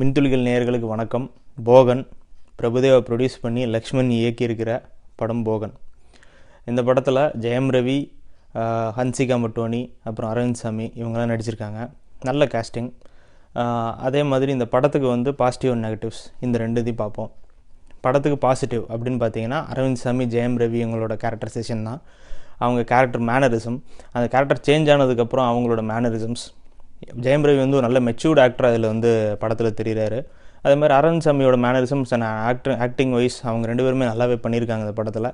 மின்துளிகள் நேயர்களுக்கு வணக்கம். போகன் பிரபுதேவா ப்ரொடியூஸ் பண்ணி லக்ஷ்மண் இயக்கியிருக்கிற படம் போகன். இந்த படத்தில் ஜெயம் ரவி ஹன்சிகா மட்டோனி அப்புறம் அரவிந்த் சாமி இவங்கெல்லாம் நடிச்சிருக்காங்க. நல்ல காஸ்டிங் அதே மாதிரி இந்த படத்துக்கு வந்து பாசிட்டிவ் அண்ட் நெகட்டிவ்ஸ் இந்த ரெண்டுத்தையும் பார்ப்போம். படத்துக்கு பாசிட்டிவ் அப்படின்னு பார்த்தீங்கன்னா அரவிந்த் சாமி ஜெயம் ரவி இவங்களோட கேரக்டரைசேஷன் தான். அவங்க கேரக்டர் மேனரிசம் அந்த கேரக்டர் சேஞ்ச் ஆனதுக்கப்புறம் அவங்களோட மேனரிசம்ஸ் ஜெயம் ரவி வந்து ஒரு நல்ல மெச்சூர்ட் ஆக்டர் அதில் வந்து படத்தில் தெரிகிறாரு அதே மாதிரி அரண் சாமியோட mannerisms and actor acting wise அவங்க ரெண்டு பேருமே நல்லாவே பண்ணியிருக்காங்க இந்த படத்தில்.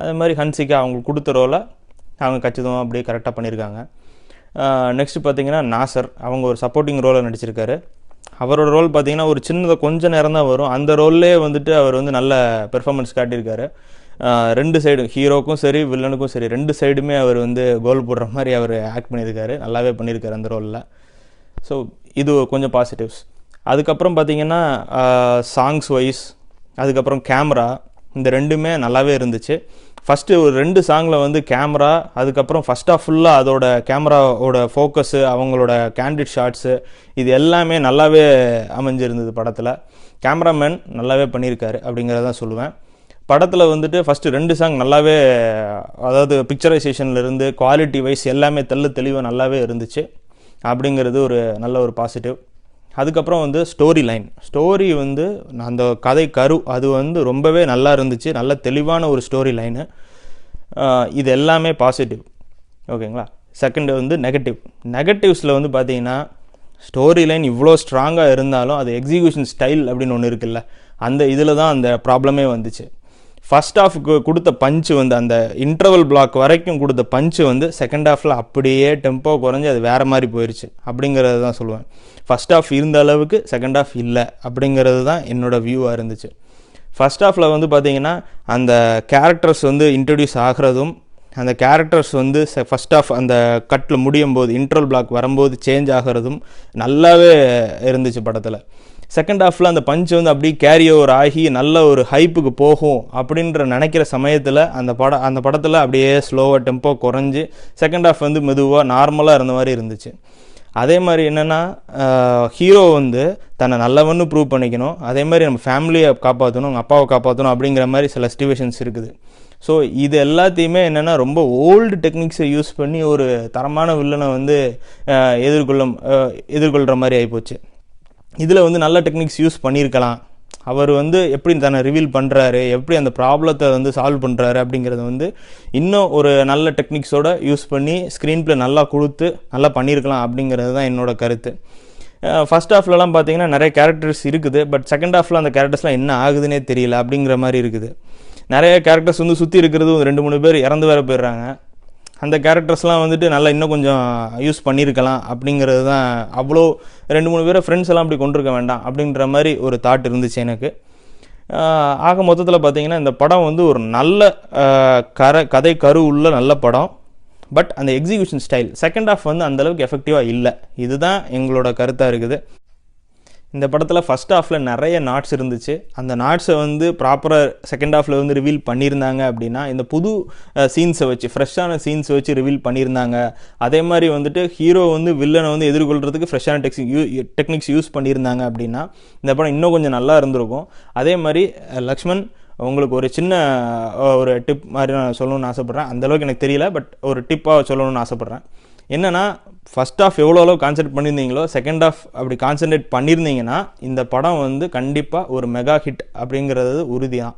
அதே மாதிரி ஹன்சிகா அவங்களுக்கு கொடுத்த ரோலை அவங்க கச்சிதமாக அப்படியே கரெக்டாக பண்ணியிருக்காங்க. நெக்ஸ்ட் பார்த்தீங்கன்னா நாசர். அவங்க ஒரு சப்போர்ட்டிங் ரோலை நடிச்சிருக்காரு. அவரோட ரோல் பார்த்தீங்கன்னா ஒரு சின்னதை கொஞ்சம் நேரம் தான் வரும். அந்த ரோல்லே வந்துட்டு அவர் வந்து நல்ல பெர்ஃபார்மன்ஸ் காட்டியிருக்காரு. ரெண்டு சைடு ஹீரோக்கும் சரி வில்லனுக்கும் சரி ரெண்டு சைடுமே அவர் வந்து கோல் போடுற மாதிரி அவர் ஆக்ட் பண்ணியிருக்காரு. நல்லாவே பண்ணியிருக்காரு அந்த ரோலில் ஸோ இது கொஞ்சம் பாசிட்டிவ்ஸ் அதுக்கப்புறம் பார்த்தீங்கன்னா சாங்ஸ் வைஸ் அதுக்கப்புறம் கேமரா இந்த ரெண்டுமே நல்லாவே இருந்துச்சு. ஃபஸ்ட்டு ஒரு ரெண்டு சாங்கில் வந்து கேமரா அதுக்கப்புறம் ஃபஸ்ட்டாக ஃபுல்லாக அதோட கேமராவோட ஃபோக்கஸு அவங்களோட கேண்டிட் ஷாட்ஸு இது எல்லாமே நல்லாவே அமைஞ்சிருந்தது படத்தில். கேமராமேன் நல்லாவே பண்ணியிருக்காரு அப்படிங்கிறதான் சொல்லுவேன். படத்தில் வந்துட்டு ஃபஸ்ட்டு ரெண்டு சாங் நல்லாவே அதாவது பிக்சரைசேஷன்லேருந்து குவாலிட்டி வைஸ் எல்லாமே தெள்ள தெளிவாக நல்லாவே இருந்துச்சு. அப்படிங்கிறது ஒரு நல்ல ஒரு பாசிட்டிவ் அதுக்கப்புறம் வந்து ஸ்டோரி லைன் ஸ்டோரி வந்து அந்த கதை கரு அது வந்து ரொம்பவே நல்லா இருந்துச்சு. நல்ல தெளிவான ஒரு ஸ்டோரி லைனு இது எல்லாமே பாசிட்டிவ் ஓகேங்களா? செகண்ட் வந்து நெகட்டிவ் நெகட்டிவ்ஸில் வந்து பார்த்தீங்கன்னா ஸ்டோரி லைன் இவ்வளோ ஸ்ட்ராங்காக இருந்தாலும் அது எக்ஸிக்யூஷன் ஸ்டைல் அப்படின்னு ஒன்று இருக்குல்ல அந்த இதில் தான் அந்த ப்ராப்ளமே வந்துச்சு. ஃபர்ஸ்ட் ஹாஃபுக்கு கொடுத்த பஞ்சு வந்து அந்த இன்டர்வல் பிளாக் வரைக்கும் கொடுத்த பஞ்சு வந்து செகண்ட் ஹாஃபில் அப்படியே டெம்போ குறைஞ்சி அது வேறு மாதிரி போயிடுச்சு அப்படிங்கிறது தான் சொல்லுவேன். ஃபர்ஸ்ட் ஹாஃப் இருந்த அளவுக்கு செகண்ட் ஹாஃப் இல்லை அப்படிங்கிறது தான் என்னோடய வியூவாக இருந்துச்சு. ஃபஸ்ட் ஹாஃபில் வந்து பார்த்தீங்கன்னா அந்த கேரக்டர்ஸ் வந்து இன்ட்ரடியூஸ் ஆகிறதும் அந்த கேரக்டர்ஸ் வந்து ஃபர்ஸ்ட் ஆஃப் அந்த கட்டில் முடியும் போது இன்ட்ரல் பிளாக் வரும்போது சேஞ்ச் ஆகிறதும் நல்லாவே இருந்துச்சு படத்தில். செகண்ட் ஹாஃபில் அந்த பஞ்ச் வந்து அப்படியே கேரி ஓவர் ஆகி நல்ல ஒரு ஹைப்புக்கு போகும் அப்படின்ற நினைக்கிற சமயத்தில் அந்த படம் அந்த படத்தில் அப்படியே ஸ்லோவாக டெம்போ குறைஞ்சி செகண்ட் ஹாஃப் வந்து மெதுவாக நார்மலாக இருந்த மாதிரி இருந்துச்சு. அதே மாதிரி என்னென்னா ஹீரோ வந்து தன்னை நல்லவன்னு ப்ரூவ் பண்ணிக்கணும். அதே மாதிரி நம்ம ஃபேமிலியை காப்பாற்றணும் அவங்க அப்பாவை காப்பாற்றணும் அப்படிங்கிற மாதிரி சில ஸ்டிவேஷன்ஸ் இருக்குது. ஸோ இது எல்லாத்தையுமே என்னென்னா ரொம்ப ஓல்டு டெக்னிக்ஸை யூஸ் பண்ணி ஒரு தரமான வில்லனை வந்து எதிர்கொள்ளும் எதிர்கொள்கிற மாதிரி ஆகிப்போச்சு இதில் வந்து நல்ல டெக்னிக்ஸ் யூஸ் பண்ணியிருக்கலாம். அவர் வந்து எப்படி தன்னை ரிவீல் பண்ணுறாரு எப்படி அந்த ப்ராப்ளத்தை வந்து சால்வ் பண்ணுறாரு அப்படிங்கிறத வந்து இன்னும் ஒரு நல்ல டெக்னிக்ஸோட யூஸ் பண்ணி ஸ்க்ரீன் ப்ளே நல்லா கொடுத்து நல்லா பண்ணியிருக்கலாம் அப்படிங்கிறது தான் என்னோட கருத்து. ஃபர்ஸ்ட் ஹாஃப்லலாம் பார்த்தீங்கன்னா நிறைய கேரக்டர்ஸ் இருக்குது பட் செகண்ட் ஹாஃபில் அந்த கேரக்டர்ஸ்லாம் என்ன ஆகுதுன்னே தெரியல அப்படிங்கிற மாதிரி இருக்குது. நிறைய கேரக்டர்ஸ் வந்து சுற்றி இருக்கிறது ஒரு ரெண்டு மூணு பேர் இறந்து வேற போயிடுறாங்க. அந்த கேரக்டர்ஸ்லாம் வந்துட்டு நல்லா இன்னும் கொஞ்சம் யூஸ் பண்ணியிருக்கலாம் அப்படிங்கிறது தான் அவ்வளோ ரெண்டு மூணு பேரை ஃப்ரெண்ட்ஸ் எல்லாம் அப்படி கொண்டிருக்க வேண்டாம் அப்படின்ற மாதிரி ஒரு தாட் இருந்துச்சு எனக்கு. ஆக மொத்தத்தில் பார்த்தீங்கன்னா இந்த படம் வந்து ஒரு நல்ல கர கரை கதை கரு உள்ள நல்ல படம். பட் அந்த எக்ஸிகியூஷன் ஸ்டைல் செகண்ட் ஹாஃப் வந்து அந்தளவுக்கு எஃபெக்டிவாக இல்லை. இதுதான் எங்களோட கருத்தாக இருக்குது. இந்த படத்தில் ஃபஸ்ட் ஹாஃபில் நிறைய நாட்ஸ் இருந்துச்சு. அந்த நாட்ஸை வந்து ப்ராப்பராக செகண்ட் ஹாஃபில் வந்து ரிவீல் பண்ணியிருந்தாங்க அப்படின்னா இந்த புது சீன்ஸை வச்சு ஃப்ரெஷ்ஷான சீன்ஸை வச்சு ரிவீல் பண்ணியிருந்தாங்க. அதே மாதிரி வந்துட்டு ஹீரோ வந்து வில்லனை வந்து எதிர்கொள்கிறதுக்கு ஃப்ரெஷ்ஷான டெக்ஸ் யூ டெக்னிக்ஸ் யூஸ் பண்ணியிருந்தாங்க அப்படின்னா இந்த படம் இன்னும் கொஞ்சம் நல்லா இருந்திருக்கும். அதே மாதிரி லக்ஷ்மண் உங்களுக்கு ஒரு சின்ன ஒரு டிப் மாதிரி நான் சொல்லணும்னு ஆசைப்பட்றேன். அந்தளவுக்கு எனக்கு தெரியல பட் ஒரு டிப்பாக சொல்லணும்னு ஆசைப்பட்றேன். என்னென்னா ஃபஸ்ட் ஆஃப் எவ்வளோ அளவு கான்சென்ட்ரேட் பண்ணியிருந்தீங்களோ செகண்ட் ஆஃப் அப்படி கான்சென்ட்ரேட் பண்ணியிருந்தீங்கன்னா இந்த படம் வந்து கண்டிப்பாக ஒரு மெகா ஹிட் அப்படிங்கிறது உறுதி தான்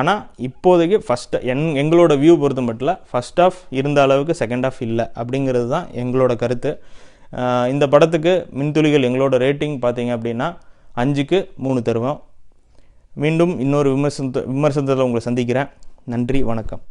ஆனால் இப்போதைக்கு ஃபஸ்ட் என் எங்களோட வியூ பொறுத்த மட்டும் ஃபஸ்ட் ஆஃப் இருந்த அளவுக்கு செகண்ட் ஆஃப் இல்லை அப்படிங்கிறது தான் எங்களோட கருத்து. இந்த படத்துக்கு மின்துளிகள் எங்களோட ரேட்டிங் பார்த்தீங்க அப்படின்னா அஞ்சுக்கு மூணு தருவோம். மீண்டும் இன்னொரு விமர்சனத்தை விமர்சனத்தில் உங்களை சந்திக்கிறேன். நன்றி வணக்கம்.